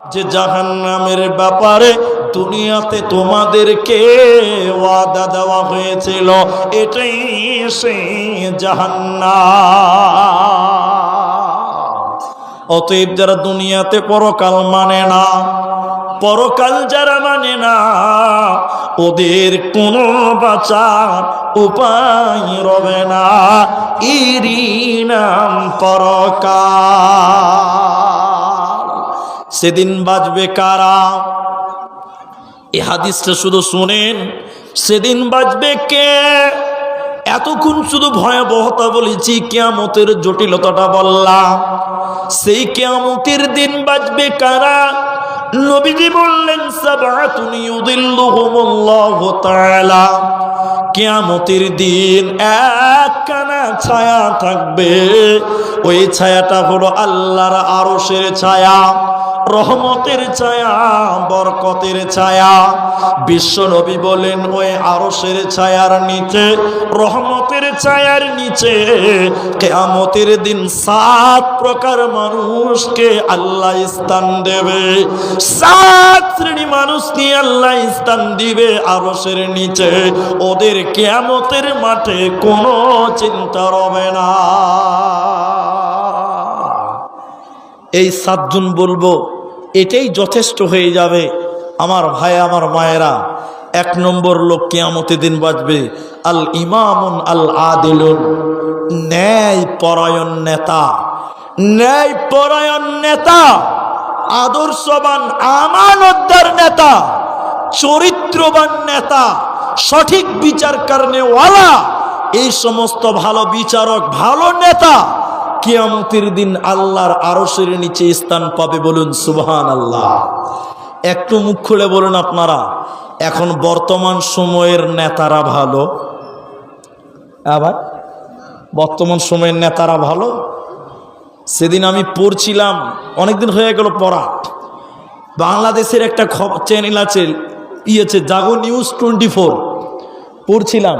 যে জাহান্নামের ব্যাপারে দুনিয়াতে তোমাদেরকে ওয়াদা দেওয়া হয়েছিল, এটাই সেই জাহান্নাম। অতএব যারা দুনিয়াতে পরকাল মানে না, পরকাল যারা মানে না, ওদের কোনো বাঁচার উপায় রবে না। এরই নাম পরকাল। সেদিন বাজবে কারা? এই হাদিসটা শুধু শুনেন, সেদিন বাজবে কে? এতক্ষণ শুধু ভয়াবহতা বলেছি, কেয়ামতের জটিলতাটা বললাম। সেই কেয়ামতের দিন বাজবে কারা? নবীজি বললেন কেয়ামতের দিন একখানা ছায়া থাকবে। ওই ছায়াটা হলো আল্লাহর আরশের ছায়া। রহমতের ছায়া, বরকতের ছায়া। বিশ্ব নবী বলেন, ওই আরসের ছায়ার নিচে, রহমতের ছায়ার নিচে, কেয়ামতের দিন সাত প্রকার মানুষকে আল্লাহ স্থান দেবে। সাত শ্রেণি মানুষকে আল্লাহ স্থান দিবে আরসের নিচে। ওদের কেয়ামতের মাঠে কোনো চিন্তা রবে না। এই সাতজন বলব এটাই যথেষ্ট হয়ে যাবে। আমার ভাই, আমার মায়েরা, এক নম্বর লোক কেয়ামতে দিন বাজবে আল ইমামুন আল আদিলুন, ন্যায় পরায়ণ নেতা। ন্যায় পরায়ণ নেতা, আদর্শবান, আমানতদার নেতা, চরিত্রবান নেতা, সঠিক বিচার কারণেওয়ালা এই সমস্ত ভালো বিচারক, ভালো নেতা কিয়ামতের দিন আল্লাহর আরশের নিচে স্থান পাবে বলুন সুবহান আল্লাহ একটু মুখ খুলে বলুন আপনারা, এখন বর্তমান সময়ের নেতারা ভালো? আবার বর্তমান সময়ের নেতারা ভালো? সেদিন আমি পড়ছিলাম, অনেকদিন হয়ে গেল পড়া বাংলাদেশের একটা চ্যানেল আছে ইয়েছে জাগো নিউজ টোয়েন্টি ফোর, পড়ছিলাম।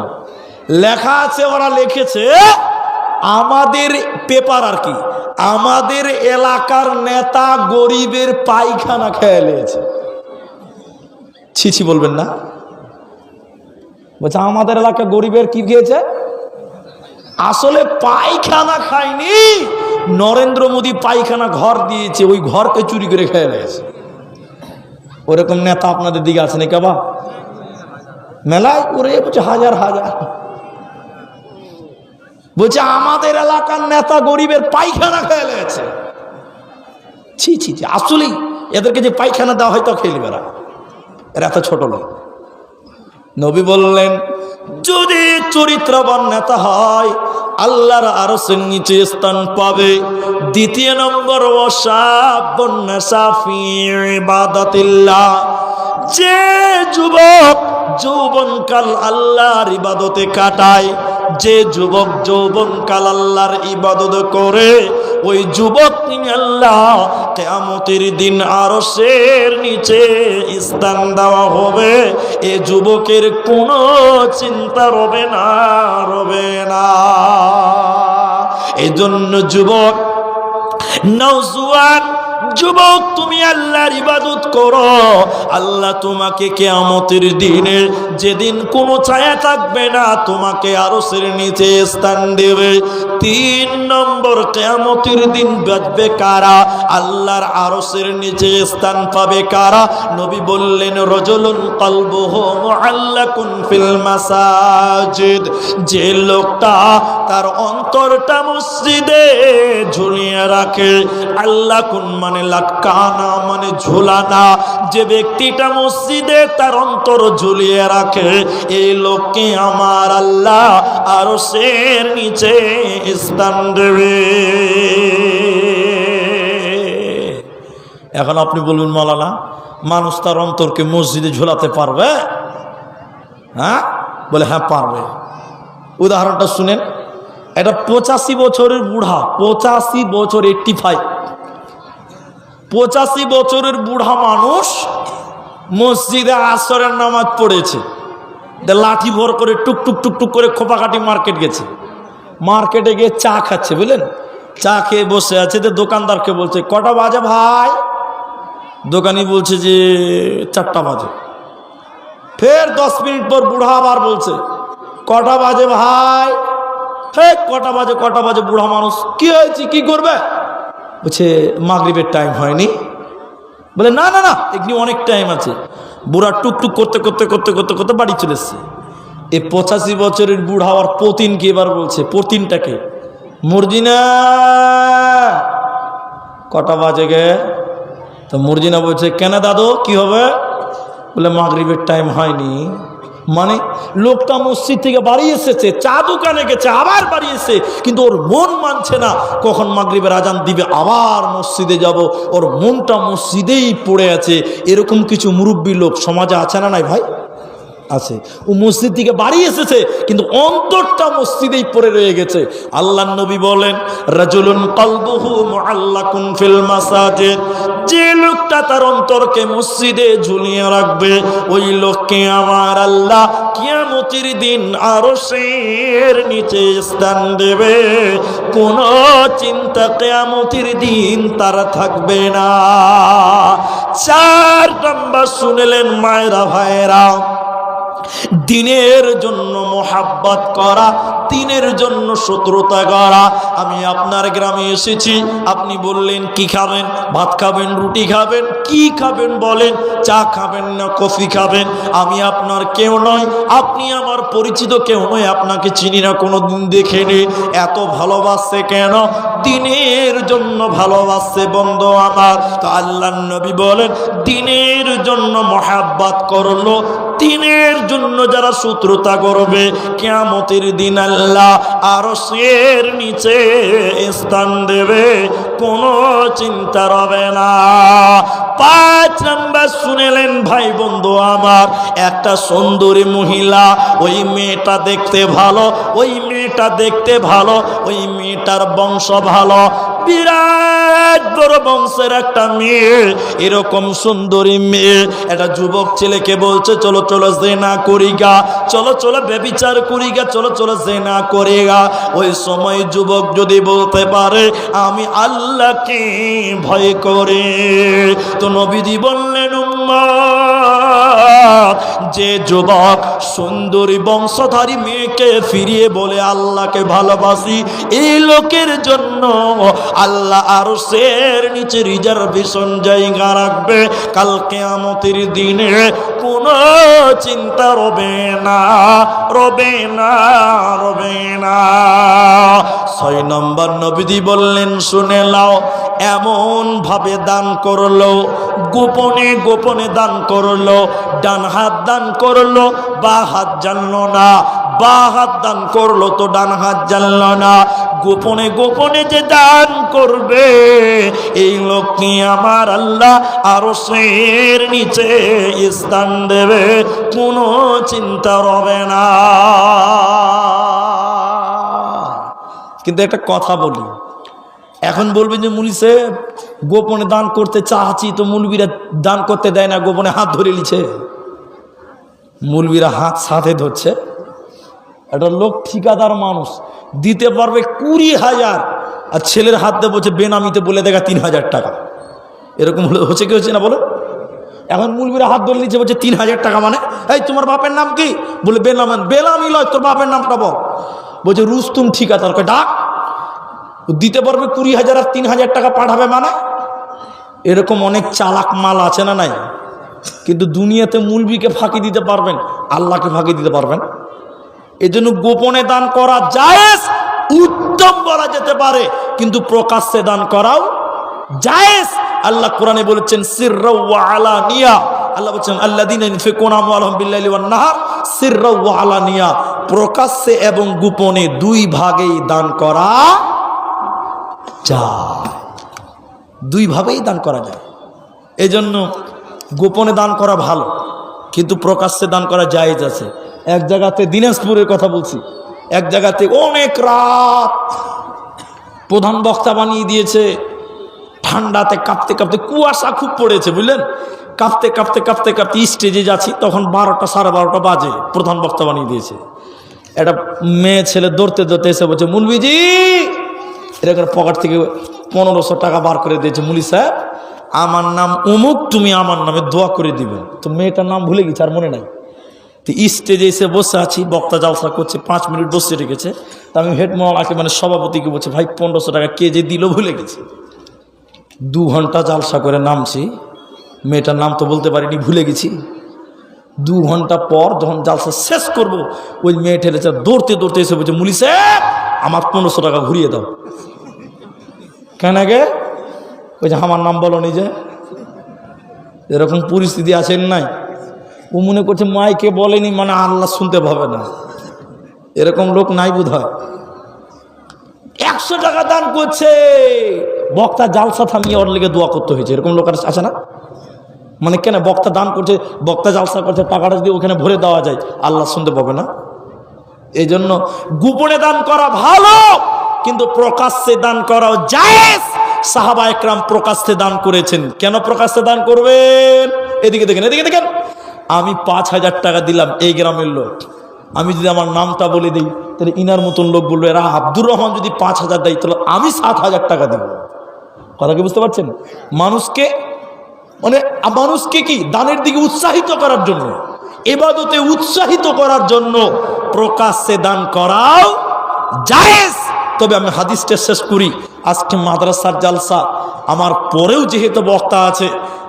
লেখা আছে, ওরা লিখেছে আমাদের পেপার আর কি, আমাদের এলাকার নেতা গরিবের পায়খানা খেয়ে লেগেছে। ছিছি বলবেন না। বলছে, আমাদের এলাকা গরিবের কি খেয়েছে? আসলে পায়খানা খায়নি। নরেন্দ্র মোদী পায়খানা ঘর দিয়েছে, ওই ঘরকে চুরি করে খেয়ে লেগেছে। ওরকম নেতা আপনাদের দিকে আছে নাকি বা মেলায় ওরে বলছে হাজার হাজার। বলছে, আমাদের এলাকার নেতা গরিবের পায়খানা খেয়ে লেগেছে। ছি ছি ছি, আসলেই এদেরকে যে পায়খানা দেওয়া হয়তো খেয়ে এরা এরা এত ছোট লোক। নবী বললেন, যদি চরিত্রবান নেতা হয়, আল্লাহর আরসের নিচে স্থান পাবে। দ্বিতীয় নম্বর ওসাফিবাদাতিল্লাহ যে যুবক যৌবনকাল আল্লাহর ইবাদতে কাটায় যে যুবক যৌবনকাল আল্লাহর ইবাদত করে, ওই যুবক আল্লাহ কেয়ামতের দিন আরশের নিচে স্থান দেওয়া হবে। এ যুবকের কোনো চিন্তা রবে না রবে না। এজন্য যুবক, নওজুয়ান যুবক, তুমি আল্লাহর ইবাদত করো। আল্লাহ তোমাকে কেয়ামতের দিনে যেদিন কোনো ছায়া থাকবে না, তোমাকে আরসের নিচে স্থান দেবে। তিন নম্বর কেয়ামতের দিন বাজবে কারা? আল্লাহর আরসের নিচে স্থান পাবে কারা? নবী বললেন, রজলুন কলবুহ মুআল্লাকুন ফিল মাসাজিদ। যে লোকটা তার অন্তরটা মসজিদে ঝুলিয়ে রাখে। আল্লাহ কোন মানে লাটকানা মানে ঝুলানা। যে ব্যক্তিটা মসজিদে তার অন্তর ঝুলিয়ে রাখে, এই লোককে আমার আল্লাহ আরও সের নিচে স্থান দেবে। এখন আপনি বলবেন মলানা মানুষ তার অন্তরকে মসজিদে ঝোলাতে পারবে? হ্যাঁ? বলে হ্যাঁ পারবে। উদাহরণটা শুনেন। এটা পঁচাশি বছরের বুড়া, পঁচাশি বছর এইটটি ফাইভ পঁচাশি বছরের বুড়া মানুষ মসজিদে আসরের নামাজ পড়েছে। লাঠি ভর করে টুক টুক টুক টুক করে খোপাকাটি মার্কেট গেছে। মার্কেটে গিয়ে চা খাচ্ছে, বুঝলেন? চা খেয়ে বসে আছে। তো দোকানদারকে বলছে, কটা বাজে ভাই? দোকানি বলছে যে, চারটা বাজে। ফের দশ মিনিট পর বুড়া আবার বলছে, কটা বাজে ভাই? হে কটা বাজে কটা বাজে বুড়া মানুষ, কি হয়েছে? কি করবে? বলছে, মাগরিবের টাইম হয়নি। বলে, না না না এখানে অনেক টাইম আছে। বুড়া টুকটুক করতে করতে করতে করতে করতে বাড়ি চলে এসছে। এই পঁচাশি বছরের বুড়া হওয়ার পতিনকে এবার বলছে, পতিনটাকে? মর্জিনা, কটা বাজে গে? তো মর্জিনা বলছে, কেন দাদু, কি হবে? বলে, মাগরিবের টাইম হয়নি। মানে লোকটা মসজিদ থেকে বাড়ি এসেছে, চা দোকানে গেছে, আবার বাড়ি এসে, কিন্তু ওর মন মানছে না। কখন মাগরীবের আজান দিবে, আবার মসজিদে যাব। ওর মনটা মসজিদেই পড়ে আছে। এরকম কিছু মুরব্বী লোক সমাজে আছে না নাই ভাই? আছে। ও মসজিদ থেকে বাড়ি এসেছে, কিন্তু অন্তরটা মসজিদেই পড়ে রয়ে গেছে। আল্লাহ নবী বলেন, রাজুলুন কলবুহু মুআল্লাকুন ফিল মাসাজিদ। যে লোকটা তার অন্তরকে মসজিদে ঝুলিয়ে রাখবে, ওই লোককে আমার আল্লাহ কিয়ামতের দিন আরও শের নিচে স্থান দেবে। কোন চিন্তা কিয়ামতের দিন তারা থাকবে না। চার নাম্বার শুনেলেন মায়েরা ভাইরা দিনের জন্য মোহাব্বত করা, দিনের জন্য শত্রুতা করা। আমি আপনার গ্রামে এসেছি, আপনি বললেন, কি খাবেন? ভাত খাবেন? রুটি খাবেন? কি খাবেন বলেন? চা খাবেন না কফি খাবেন? আমি আপনার কেউ নয় আপনি আমার পরিচিত কেউ নয় আপনাকে চিনি না কোনো দিন দেখিনি। এত ভালোবাসছে কেন? দিনের জন্য ভালোবাসছে বন্ধু আমার। তো আল্লাহ নবী বলেন, দিনের জন্য মোহাব্বত করল দিনের জন্য যারা শত্রুতা করবে, কেয়ামতের দিন আল্লাহ আরও শের নিচে স্থান দেবে, কোনো চিন্তা রবে না। পাঁচ নাম্বার শুনেলেন ভাই বন্ধু আমার, একটা সুন্দরী মহিলা, ওই মেয়েটা দেখতে ভালো, ওই মেয়েটা দেখতে ভালো, ওই মেয়েটার বংশ ভালো। বিরাট বড় বংশের একটা মেয়ে এরকম সুন্দরী মেয়ে। একটা যুবক ছেলেকে বলছে চলো চলো জেনা করি গা। চলো চলো বেবিচার করি গা। চলো চলো জেনা করে গা। ওই সময় যুবক যদি বলতে পারে আমি আল্লাহকে ভয় করে। তো নবীজি বললেন উম্মত, যে যুবক সুন্দরী বংশধারী মেয়েকে ফিরিয়ে বলে আল্লাহকে ভালোবাসি, এই লোকের জন্য আল্লাহ আরও সের নিচে রিজার্ভেশন জায়গা রাখবে। কালকে আমতের দিনে কোনো চিন্তা রবে না রবে না রবে না। ছয় নম্বর নবীদি বললেন, শুনে লাও এমন ভাবে দান করল, গোপনে গোপনে দান করল, ডান হাত দান করল, বা হাত জানলো না, বা হাত দান করল তো ডান হাত জানলো না গোপনে গোপনে যে দান করবে, এই লোককে আমার আল্লাহ আরও শের নিচে স্থান দেবে, কোনো চিন্তা রবে না। কিন্তু একটা কথা বলি, এখন বলবেন যে মুলি সাহেব, গোপনে দান করতে চাচ্ছি তো মুলবিরা দান করতে দেয় না, গোপনে হাত ধরে নিছে মুলবিরা হাত সাথে ধরছে। একটা লোক ঠিকাদার মানুষ, দিতে পারবে কুড়ি হাজার, আর ছেলের হাত দিয়ে বলছে, বেনামিতে বলে দেখা তিন হাজার টাকা। এরকম হলে হচ্ছে কি হচ্ছে না বলো? এখন মুলবিরা হাত ধরে নিচ্ছে, বলছে তিন হাজার টাকা মানে? এই তোমার বাপের নাম কি? বলে বেনাম বেনামি লয়, তোর বাপের নামটা বল। বলছে, রুস্তুম ঠিকাদার। ডাক। দিতে পারবে কুড়ি হাজার আর তিন হাজার টাকা পাঠাবে মানে? এরকম অনেক চালাক মাল আছে না নাই? কিন্তু দুনিয়াতে মুলবিকে ফাঁকি দিতে পারবেন, আল্লাহকে ফাঁকি দিতে পারবেন। এজন্য গোপনে দান করা জায়েজ, উত্তম বলা যেতে পারে, কিন্তু প্রকাশ্যে দান করাও জায়েজ। আল্লাহ কোরআনে বলেছেন আলানিয়া। আল্লাহ বলছেন সিররা ওয়া আলানিয়া। প্রকাশ্যে এবং গোপনে দুই ভাগেই দান করা যায়। দুই ভাবেই দান করা যায়। এজন্য গোপনে দান করা ভালো, কিন্তু প্রকাশ্যে দান করা জায়েজ আছে। এক জায়গাতে দিনাজপুরের কথা বলছি। এক জায়গাতে অনেক রাত প্রধান বক্তা বানিয়ে দিয়েছে। ঠান্ডাতে কাঁপতে কাঁপতে কুয়াশা খুব পড়েছে, বুঝলেন? কাঁপতে কাঁপতে কাঁপতে কাঁপতে স্টেজে যাচ্ছি, তখন বারোটা, সাড়ে বারোটা বাজে প্রধান বক্তা বানিয়ে দিয়েছে। একটা মেয়ে ছেলে দৌড়তে দৌড়তে এসে বলছে, মুলবিজি! এরকম পকেট থেকে পনেরোশো টাকা বার করে দিয়েছে, মুলি সাহেব, আমার নাম অমুক তুমি আমার নামে দোয়া করে দিবে। তো মেয়েটার নাম ভুলে গেছে, আর মনে নাই। তো স্টেজে এসে বসে আছি, বক্তা জালসা করছে, পাঁচ মিনিট বসে রেখেছে। তা আমি হেডমোয়ালাকে মানে সভাপতিকে বলছি, ভাই, পনেরোশো টাকা কে যে দিল ভুলে গেছে? দু ঘণ্টা জালসা করে নামছি। মেয়েটার নাম তো বলতে পারিনি, ভুলে গেছি। দু ঘণ্টা পর যখন জালসা শেষ করব, ওই মেয়ে ঠেলেছে দৌড়তে দৌড়তে এসে বলছে, মুলি সাহেব, আমার পনেরোশো টাকা ঘুরিয়ে দাও। কেন আগে? ওই যে, আমার নাম বলো নিজে এরকম পরিস্থিতি আছেন নাই। ও মনে করছে, মাইকে বলেনি মানে আল্লাহ শুনতে পাবে না। এরকম লোক নাই বোধ হয় একশো টাকা দান করছে। বক্তা জালসা থামিয়ে ওর লেগে দোয়া করতে হয়েছে। এরকম লোক আছে না? মানে কেন বক্তা দান করছে, বক্তা জালসা করছে টাকাটা যদি ওখানে ভরে দেওয়া যায়, আল্লাহ শুনতে পাবে না? এই জন্য গোপনে দান করা ভালো, কিন্তু প্রকাশ্যে দান করাও জায়েজ। সাহাবা একরাম প্রকাশ্যে দান করেছেন। কেন প্রকাশ্যে দান করবেন? এদিকে দেখেন এদিকে দেখেন। আমি পাঁচ হাজার টাকা দিলাম এই গ্রামের লোক। আমি যদি আমার নামটা বলে দিই, তাহলে ইনার মতন লোক বলল এরা আব্দুর রহমান যদি পাঁচ হাজার দেয়, তাহলে আমি সাত হাজার টাকা দিব। কথা কি বুঝতে পারছেন? মানুষকে মানে মানুষকে কি দানের দিকে উৎসাহিত করার জন্য? এবাদতে উৎসাহিত করার জন্য প্রকাশ্যে দান করাও জায়েজ। তবে আমি হাদিসটা শেষ করি। আজকে মাদ্রাসার জালসা। আমার পরেও যেহেতু বক্তা আছে,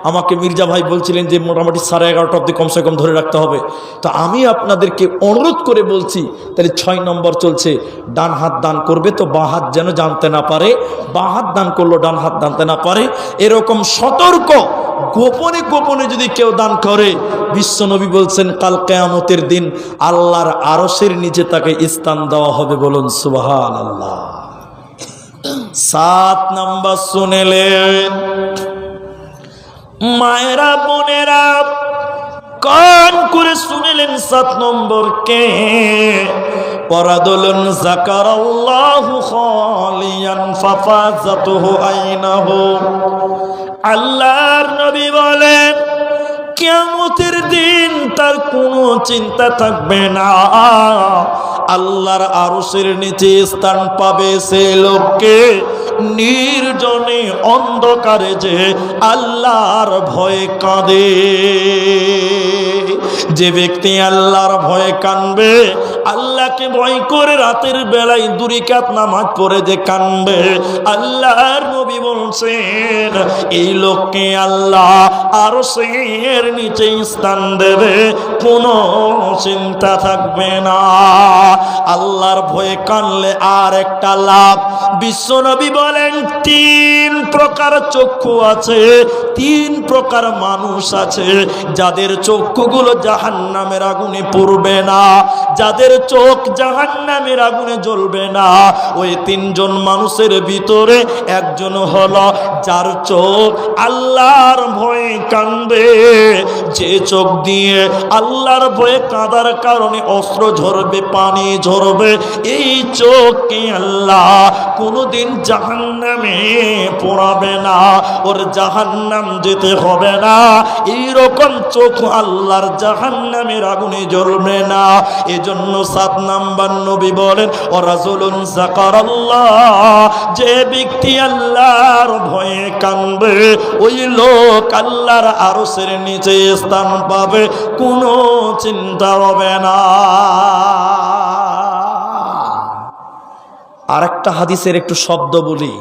আমাকে মির্জা ভাই বলছিলেন যে মোটামুটি সাড়ে এগারোটা অব্দি কমসে কম ধরে রাখতে হবে। তো আমি আপনাদেরকে অনুরোধ করে বলছি, তাহলে ছয় নম্বর চলছে, ডান হাত দান করবে তো বাঁ হাত যেন জানতে না পারে, বাঁ হাত দান করল, ডান হাত জানতে না পারে। এরকম সতর্ক, গোপনে গোপনে যদি কেউ দান করে বিশ্বনবী বলছেন, কাল কেয়ামতের দিন আল্লাহর আরসের নিচে তাকে স্থান দেওয়া হবে বলুন সুবাহান আল্লাহ সাত নাম্বার শুনেলেন মায়েরা, বোনেরা, কান করে শুনেলেন সাত নম্বর কে? পরাদলন জাকার আল্লাহু খালিয়ান ফাফাজাতুহু আইনাহু। আল্লাহর নবী বলেন, কিয়ামতের দিন তার কোনো চিন্তা থাকবে না। আল্লাহর আরসের নিচে স্থান পাবে সে লোককে নির্জনে অন্ধকারে যে আল্লাহর ভয়ে কাঁদে। যে ব্যক্তি আল্লাহর ভয়ে কানবে, আল্লাহকে ভয় করে রাতের বেলায় দুরিকাত নামাজ পড়ে যে কানবে। আল্লাহর নবী বলছেন, এই লোককে আল্লাহ আরও সের নিচে স্থান দেবে, কোনো চিন্তা থাকবে না। আল্লাহর ভয়ে কানলে আর একটা লাভ। বিশ্বনবী বলেন, তিন প্রকার চক্ষু আছে, তিন প্রকার মানুষ আছে। যাদের চক্ষুগুলো জাহান নামের আগুনে পড়বে না। যাদের চোখ জাহান নামের আগুনে জ্বলবে না, ওই তিনজন মানুষের ভিতরে একজন হলো যার চোখ আল্লাহর ভয়ে কান্দে। যে চোখ দিয়ে আল্লাহর ভয়ে কাঁদার কারণে অস্ত্র ঝরবে, পানি ঝরবে, এই চোখকে আল্লাহ কোনোদিন জাহান্নামে পড়াবে না। ওর জাহান্নাম যেতে হবে না। এইরকম চোখ আল্লাহর জাহান্নামের আগুনে জ্বলবে না। এজন্য সাত নাম্বার নবী বলেন রাজুলুন জাকার আল্লাহ যে ব্যক্তি আল্লাহর ভয়ে কানবে ওই লোক আল্লাহর আরসের নিচে স্থান পাবে। কোনো চিন্তা হবে না। আর একটা হাদিসের একটু শব্দ বলি।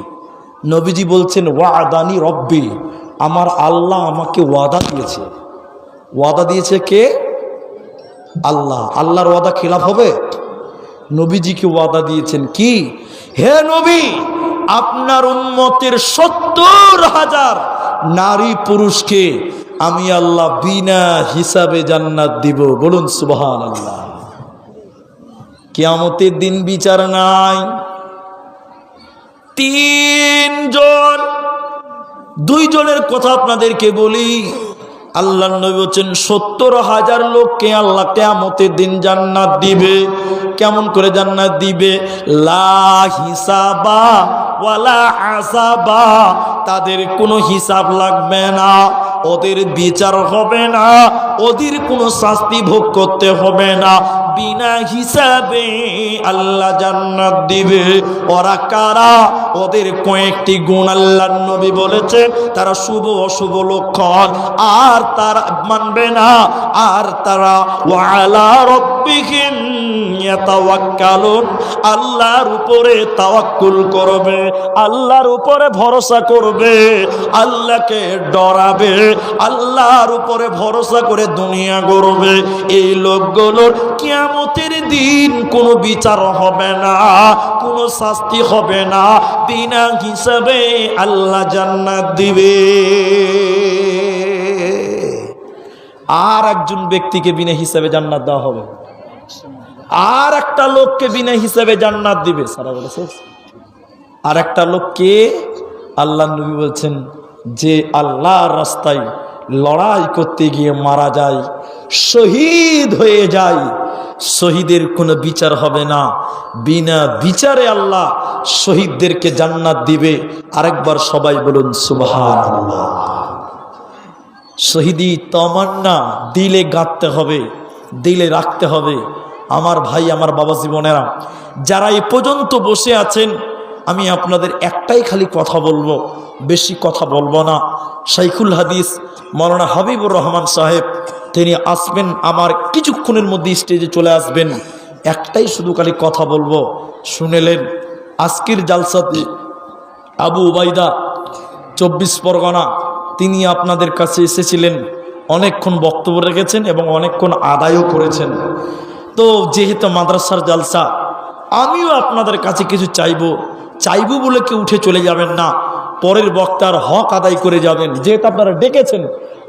নবীজি বলছেন, ওয়াদানি রব্বি, আমার আল্লাহ আমাকে ওয়াদা দিয়েছে। ওয়াদা দিয়েছে কে? আল্লাহ। আল্লাহর ওয়াদা খেলাফ হবে? নবীজিকে ওয়াদা দিয়েছেন কি? হে নবী, আপনার উন্মতের সত্তর হাজার নারী পুরুষকে আমি আল্লাহ বিনা হিসাবে জান্নাত দিব। বলুন সুবহান আল্লাহ কিয়ামতের দিন বিচার নাই। তিনজন। দুইজনের কথা আপনাদেরকে বলি আল্লাহ নবী বলছেন, সত্তর হাজার লোককে আল্লাহ কেয়ামতের দিন জান্নাত দিবে। কেমন করে জান্নাত দিবে? লা হিসাবা ওয়ালা তাদের কোনো হিসাব লাগবে না। ওদের বিচার হবে না, ওদের কোনো শাস্তি ভোগ করতে হবে না। বিনা হিসাবে আল্লাহ জান্নাত দিবে। ওরা কারা? ওদের কয়েকটি গুণ আল্লাহ নবী বলেছে, তারা শুভ অশুভ লক্ষণ। আর তারা মানবে না, আর তারা ওয়ালা ইয়াতাওয়াক্কালুন, আল্লাহর উপরে তাওয়াক্কুল করবে। আল্লাহর উপরে ভরসা করবে, আল্লাহকে ডরাবে, আল্লাহর উপরে ভরসা করে দুনিয়া গড়বে। এই লোকগুলোর কিয়ামতের দিন কোনো বিচার হবে না, কোনো শাস্তি হবে না। বিনা হিসাবে আল্লাহ জান্নাত দিবে। আর একজন ব্যক্তিকে বিনা হিসাবে জান্নাত দেওয়া হবে। আর একটা লোককে বিনা হিসাবে জান্নাত দিবে। সারা বলেছে আর একটা লোককে আল্লাহ নবী বলছেন, যে আল্লাহর রাস্তায় লড়াই করতে গিয়ে মারা যায়, শহীদ হয়ে যায়, শহীদের কোনো বিচার হবে না। বিনা বিচারে আল্লাহ শহীদদেরকে জান্নাত দিবে। আরেকবার সবাই বলুন সুবহান শহীদি তমান্না, দিলে গাঁথতে হবে, দিলে রাখতে হবে। আমার ভাই, আমার বাবা জীবনেরা, যারা এ পর্যন্ত বসে আছেন আমি আপনাদের একটাই খালি কথা বলব, বেশি কথা বলব না। শাইখুল হাদিস মৌলানা হাবিবুর রহমান সাহেব, তিনি আসবেন আমার কিছুক্ষণের মধ্যে স্টেজে চলে আসবেন। একটাই শুধু খালি কথা বলব, শুনেলেন। আজকের জালসাতে আবু উবাইদা, চব্বিশ পরগনা, তিনি আপনাদের কাছে এসেছিলেন, অনেকক্ষণ বক্তব্য রেখেছেন এবং অনেকক্ষণ আদায়ও করেছেন। তো যেহেতু মাদ্রাসার জালসা, আমিও আপনাদের কাছে কিছু চাইব চাইব বলে কেউ উঠে চলে যাবেন না। পরের বক্তার হক আদায় করে যাবেন। যেহেতু আপনারা ডেকেছেন,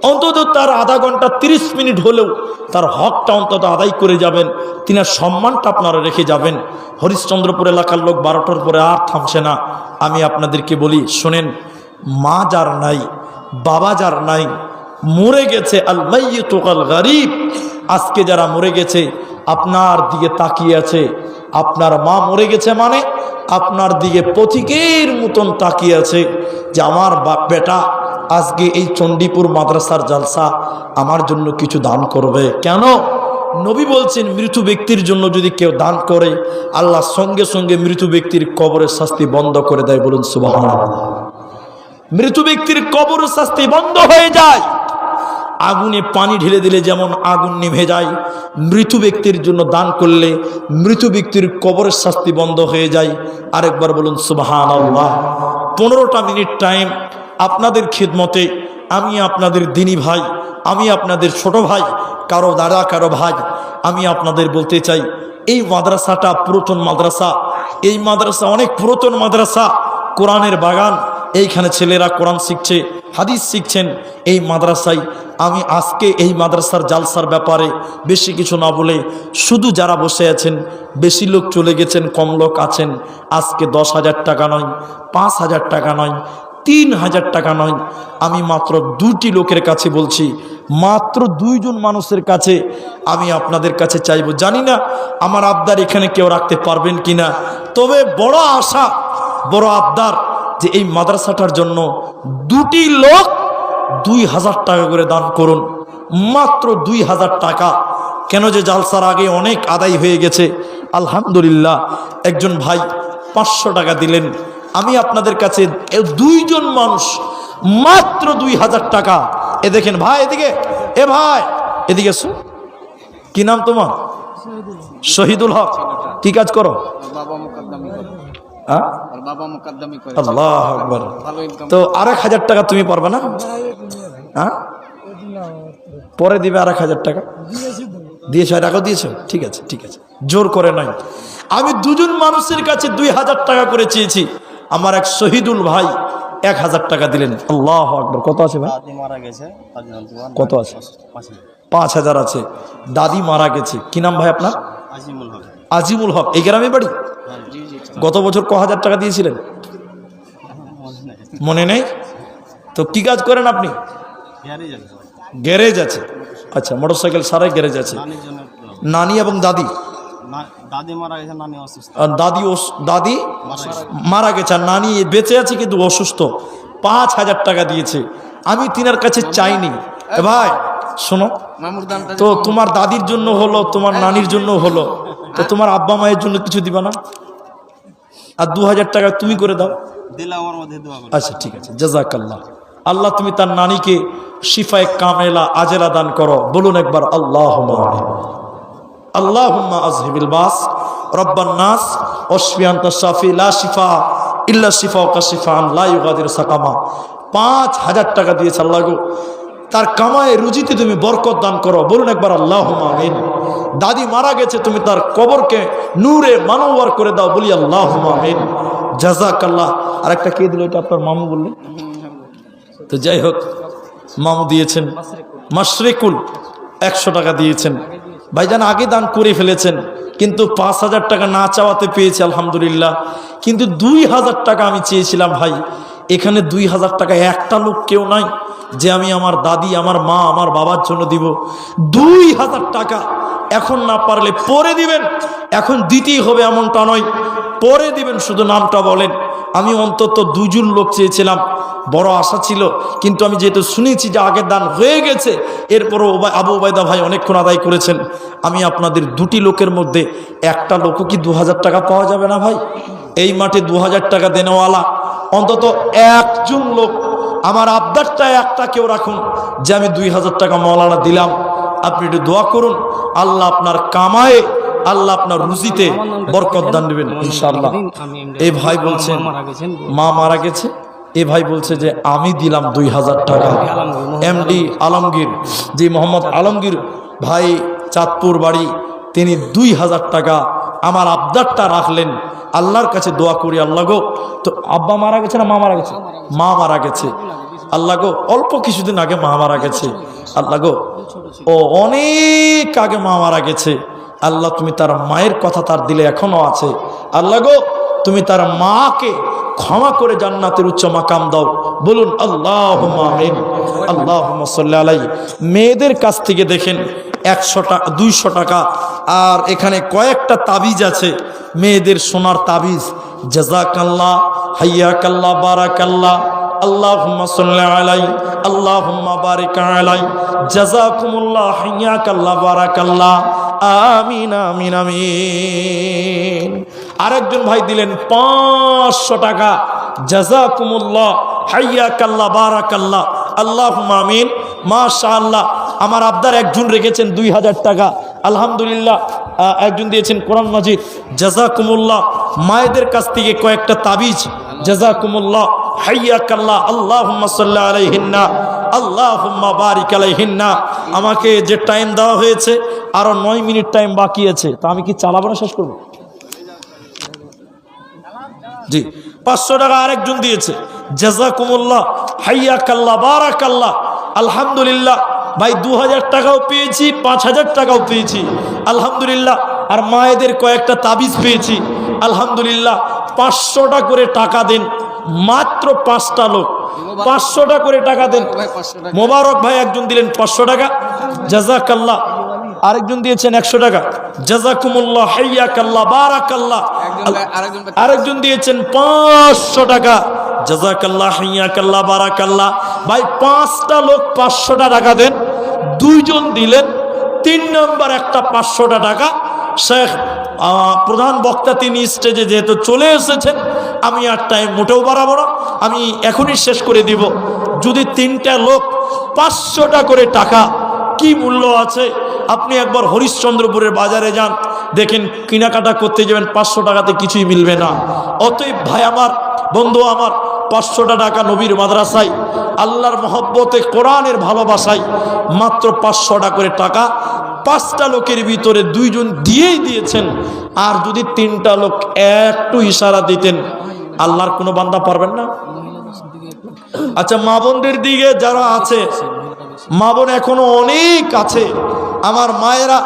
অন্তত তার আধা ঘণ্টা ৩০ মিনিট হলেও তার হকটা অন্তত আদায় করে যাবেন। তিনার সম্মানটা আপনারা রেখে যাবেন। হরিশ্চন্দ্রপুর এলাকার লোক বারোটার পরে আর থামছে না। আমি আপনাদেরকে বলি, শোনেন, মা যার নাই, বাবা যার নাই, মরে গেছে আল মাইয়িতুল গরিব। আজকে যারা মরে গেছে, আপনার দিকে তাকিয়ে আছে। আপনার মা মরে গেছে মানে আপনার দিকে পথিকের মতন তাকিয়ে আছে যে আমার বাপ বেটা আজকে এই চণ্ডীপুর মাদ্রাসার জালসা আমার জন্য কিছু দান করবে। কেন? নবী বলছেন, মৃত ব্যক্তির জন্য যদি কেউ দান করে, আল্লাহ সঙ্গে সঙ্গে মৃত ব্যক্তির কবরের শাস্তি বন্ধ করে দেয় বলুন সুবাহ মৃত ব্যক্তির কবর শাস্তি বন্ধ হয়ে যায়। আগুনে পানি ঢেলে দিলে যেমন আগুন নিভে যায়, মৃত ব্যক্তির জন্য দান করলে মৃত ব্যক্তির কবরের শাস্তি বন্ধ হয়ে যায়। আরেকবার বলুন সুবাহান আল্লাহ পনেরোটা মিনিট টাইম আপনাদের খিদমতে, আমি আপনাদের দিনী ভাই, আমি আপনাদের ছোট ভাই, কারও দাদা, কারও ভাই, আমি আপনাদের বলতে চাই, এই মাদ্রাসাটা পুরাতন মাদ্রাসা, এই মাদ্রাসা অনেক পুরাতন মাদ্রাসা, কোরআনের বাগান এইখানে ছেলেরা কোরআন শিখছে, হাদিস শিখছেন, এই মাদ্রাসায়। আমি আজকে এই মাদ্রাসার জালসার ব্যাপারে বেশি কিছু না বলে শুধু যারা বসে আছেন, বেশি লোক চলে গেছেন, কম লোক আছেন, আজকে দশ হাজার টাকা নয়, পাঁচ হাজার টাকা নয়, তিন হাজার টাকা নয়। আমি মাত্র দুটি লোকের কাছে বলছি, মাত্র দুইজন মানুষের কাছে আমি আপনাদের কাছে চাইব। জানি না আমার আবদার এখানে কেউ রাখতে পারবেন কিনা, তবে বড় আশা, বড় আবদার যে এই মাদ্রাসাটার জন্য দুটি লোক দুই হাজার টাকা করে দান করুন। মাত্র দুই হাজার টাকা। কেন যে জালসার আগে অনেক আদায় হয়ে গেছে। আলহামদুলিল্লাহ, একজন ভাই পাঁচশো টাকা দিলেন। আমি আপনাদের কাছে দুইজন মানুষ মাত্র দুই হাজার টাকা। এ দেখেন ভাই, এদিকে, এ ভাই, এদিকে কি নাম তোমার? শহীদুল হক। কি কাজ করো? আল্লাহ আকবর। ভালো ইনকাম তো আরেক হাজার টাকা তুমি পারবে না? হ্যাঁ? পরে দিবে আরেক হাজার টাকা। দিয়েছ আর টাকা দিয়েছ? ঠিক আছে ঠিক আছে। জোর করে নয়। আমি দুজন মানুষের কাছে দুই হাজার টাকা করে চেয়েছি। আমার এক শহীদুল ভাই এক হাজার টাকা দিলেন। আল্লাহ আকবর। কত আছে ভাই? কত আছে? পাঁচ হাজার। আছে। দাদি মারা গেছে। কি নাম ভাই আপনার? আজিমুল হক। এই গ্রামে বাড়ি? হ্যাঁ গত বছর ক হাজার টাকা দিয়েছিলেন? মনে নেই? তো কি কাজ করেন আপনি? গ্যারেজ আছে। আচ্ছা মোটরসাইকেল সারাই গ্যারেজ আছে। নানি এবং দাদি? দাদি দাদি মারা গেছে। আর নানি বেঁচে আছে কিন্তু অসুস্থ। পাঁচ হাজার টাকা দিয়েছে। আমি তিনার কাছে চাইনি। ভাই শোনো। তো তোমার দাদির জন্য হলো তোমার নানির জন্য হলো। তো তোমার আব্বা মায়ের জন্য কিছু দিবা না? আর দু হাজার টাকা তুমি করে দাও। আচ্ছা ঠিক আছে। জাজাকাল্লাহ আল্লাহ তুমি তার নানিকে শিফায় কামেলা আজেলা দান করো। বলুন একবার আল্লাহ আল্লাহ আজহিবিল বাস। রব্বান নাস। অসফিয়ান্তা শাফি লা শিফা ইল্লা শিফা ওকা শিফা আল্লাহ ইউগাদির সাকামা। পাঁচ হাজার টাকা দিয়েছে আল্লাহ গো। তার কামায় রুজিতে তুমি বরকত দান করো। বলুন একবার, আল্লাহ আমিন। দাদি মারা গেছে, তুমি তার কবরকে নূরে মানওয়ার করে দাও। বলি, আল্লাহ আমিন। জাজাক আল্লাহ আর একটা কে দিল এটা আপনার মামু বললেন? তো যাই হোক, মামু দিয়েছেন। মাশরেকুল, একশো টাকা দিয়েছেন। ভাইজান আগে দান করে ফেলেছেন, কিন্তু পাঁচ হাজার টাকা না চাওয়াতে পেয়েছি, আলহামদুলিল্লাহ। কিন্তু দুই হাজার টাকা আমি চেয়েছিলাম, ভাই। এখানে দুই হাজার টাকা একটা লোক কেউ নাই। যে আমি আমার দাদি, আমার মা, আমার বাবার জন্য দিব দুই হাজার টাকা। এখন না পারলে পরে দিবেন। এখন দিতেই হবে এমনটা নয়। পরে দিবেন, শুধু নামটা বলেন। আমি অন্তত দুজন লোক চেয়েছিলাম। বড় আশা ছিল, কিন্তু আমি যেহেতু শুনেছি যে আগের দান হয়ে গেছে, এরপরও আবু ওবায়দা ভাই অনেকক্ষণ আদায় করেছেন। আমি আপনাদের দুটি লোকের মধ্যে একটা লোকও কি দু হাজার টাকা পাওয়া যাবে না ভাই? এই মাঠে দু হাজার টাকা দেনেওয়ালা। অন্তত একজন লোক। আমার আবদারটা একটা কেউ রাখুন, যে আমি দুই হাজার টাকা মৌলানা দিলাম। আপনি একটু দোয়া করুন, আল্লাহ আপনার কামায়ে আল্লাহ আপনার রুজিতে বরকত দান দেবেন, ইনশাআল্লাহ। এই ভাই বলছেন, মা মারা গেছে। এ ভাই বলছে যে, আমি দিলাম দুই হাজার টাকা। এমডি আলমগীর যে মোহাম্মদ আলমগীর ভাই চাঁদপুর বাড়ি, তিনি দুই হাজার টাকা আমার আবদারটা রাখলেন। আল্লাহর কাছে দোয়া করি, আল্লাহ গো, তো আব্বা মারা গেছে না মা মারা গেছে? মা মারা গেছে। আল্লাহ গো, অল্প কিছুদিন আগে মা মারা গেছে। আল্লাহ গো, ও অনেক আগে মা মারা গেছে। আল্লাহ, তুমি তার মায়ের কথা তার দিলে এখনও আছে। আল্লাহ গো, তুমি তার মাকে ক্ষমা করে জান্নাতের উচ্চ মাকাম দাও। বলুন আল্লাহ আল্লাহ আলাই মেয়েদের কাছ থেকে দেখেন, একশো টাকা দুইশো টাকা। আর এখানে কয়েকটা তাবিজ আছে, মেয়েদের সোনার তাবিজ। জাজাকাল্লাহ হাইয়াকাল্লাহ, বারাকাল্লাহ। আল্লাহুম্মা সাল্লি আলাই আল্লাহুম্মা বারিক আলাই জাযাকুমুল্লাহ হাইয়াকাল্লাহ বারাকাল্লাহ, আমিন আমিন আমিন। আরেকজন ভাই দিলেন, পাঁচশো টাকা, জাযাকুমুল্লাহ হাইয়াকাল্লাহ বারাকাল্লাহ, আল্লাহুম্মা আমিন। মাশাআল্লাহ, আমার আবদার একজন রেখেছেন দুই হাজার টাকা। আলহামদুলিল্লাহ একজন দিয়েছেন কোরআন মাজিদ। জাজাকুমুল্লাহ মায়েদের কাছ থেকে কয়েকটা তাবিজ। জাজাকুমুল্লাহ হাইয়াকাল্লাহ আল্লাহুম্মা সাল্লি আলাইহিন্না, আল্লাহুম্মা বারিক আলাইহিন্না। আমাকে যে টাইম দেওয়া হয়েছে, আরও নয় মিনিট টাইম বাকি আছে, তা আমি কি চালাবো না শেষ করব? জি, পাঁচশো টাকা আরেকজন দিয়েছে। জাজাকুমুল্লাহ হাইয়াকাল্লাহ বারাকাল্লাহ আলহামদুলিল্লাহ, ভাই দু হাজার টাকাও পেয়েছি পাঁচ হাজার টাকাও পেয়েছি। আলহামদুলিল্লাহ, আর মায়েদের কয়েকটা তাবিজ পেয়েছি। আলহামদুলিল্লাহ, পাঁচশোটা করে টাকা দেন। মাত্র পাঁচটা লোক। পাঁচশোটা করে টাকা দেন। মোবারক ভাই একজন দিলেন পাঁচশো টাকা। জাজাকাল্লাহ। আরেকজন দিয়েছেন একশো টাকা। জাজাকুমুল্লাহ হাইয়াকাল্লাহ বারাকাল্লাহ। একজন ভাই- আরেকজন আরেকজন দিয়েছেন পাঁচশো টাকা। জাজাকাল্লাহ হাইয়াকাল্লাহ বারাকাল্লাহ। ভাই পাঁচটা লোক পাঁচশোটা টাকা দেন। দুইজন দিলেন। তিন নম্বর একটা পাঁচশোটা টাকা। শেখ প্রধান বক্তা তিনি স্টেজে যেহেতু চলে এসেছেন, আমি আর টাইম মোটেও বাড়াবো না। আমি এখনই শেষ করে দিব। যদি তিনটা লোক পাঁচশোটা করে টাকা, কি মূল্য আছে? আপনি একবার হরিশ্চন্দ্রপুরের বাজারে যান, দেখেন কেনাকাটা করতে যাবেন, পাঁচশো টাকাতে কিছুই মিলবে না। অতএব ভাই আমার, বন্ধু আমার, পাঁচশোটা টাকা নবীর মাদ্রাসায়, আল্লাহর মহব্বতে কোরআনের ভালোবাসায় মাত্র পাঁচশোটা করে টাকা পাঁচটা লোকের ভিতরে দুইজন দিয়েই দিয়েছেন। আর যদি তিনটা লোক একটু ইশারা দিতেন, আল্লাহর কোনো বান্দা পারবেন না? আচ্ছা মা বোনদের দিকে যারা আছে, মা বোন এখনও অনেক আছে। আমার মায়েরা,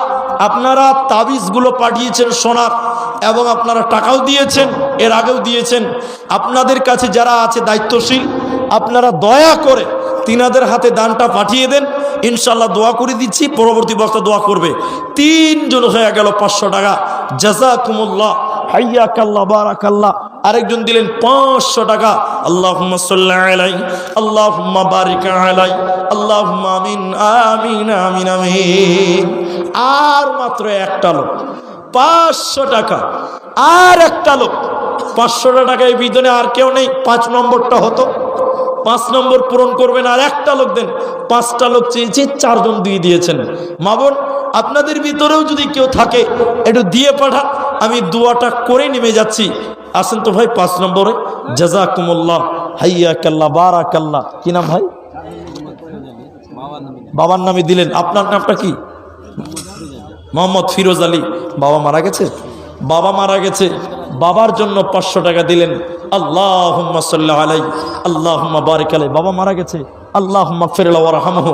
আপনারা তাবিজগুলো পাঠিয়েছেন সোনার এবং আপনারা টাকাও দিয়েছেন, এর আগেও দিয়েছেন। আপনাদের কাছে যারা আছে দায়িত্বশীল, আপনারা দয়া করে তিনাদের হাতে দানটা পাঠিয়ে দেন। ইনশাল্লাহ দোয়া করে দিচ্ছি, পরবর্তী বক্তা দোয়া করবে। তিনজন হয়ে গেল পাঁচশো টাকা। জাজা কুমুল্লাহ হাইয়া কাল্লা বারাকাল্লাহ। আরেকজন দিলেন পাঁচশো টাকা। আল্লাহ আলাই আল্লাহ বারিক আলাই আল্লাহ আমিন আমিন আমিন আমিন। আর মাত্র একটা লোক। পাঁচশো টাকা। আর একটা লোক। পাঁচশোটা টাকা এই বিদনে আর কেউ নেই। পাঁচ নম্বরটা হতো। পাঁচ নম্বর পূরণ করবেন আর একটা লোক দেন, পাঁচটা লোক চেয়েছে চারজন দিয়ে দিয়েছেন। মা বোন, আপনাদের ভিতরেও যদি কেউ থাকে, একটু দিয়ে পাঠা, আমি দুয়াটা করে নেমে যাচ্ছি। আসেন তো ভাই পাঁচ নম্বরে। জাজাকুমুল্লাহ হাইয়া কাল্লা বারা কাল্লা কি নাম ভাই? বাবার নামে দিলেন। আপনার নামটা কি? মোহাম্মদ ফিরোজ আলী। বাবা মারা গেছে? বাবা মারা গেছে। বাবার জন্য পাঁচশো টাকা দিলেন। আল্লাহ আলাই আল্লাহ বারিক আলাই বাবা মারা গেছে। আল্লাহ ফেরলা ওয়ারহামহ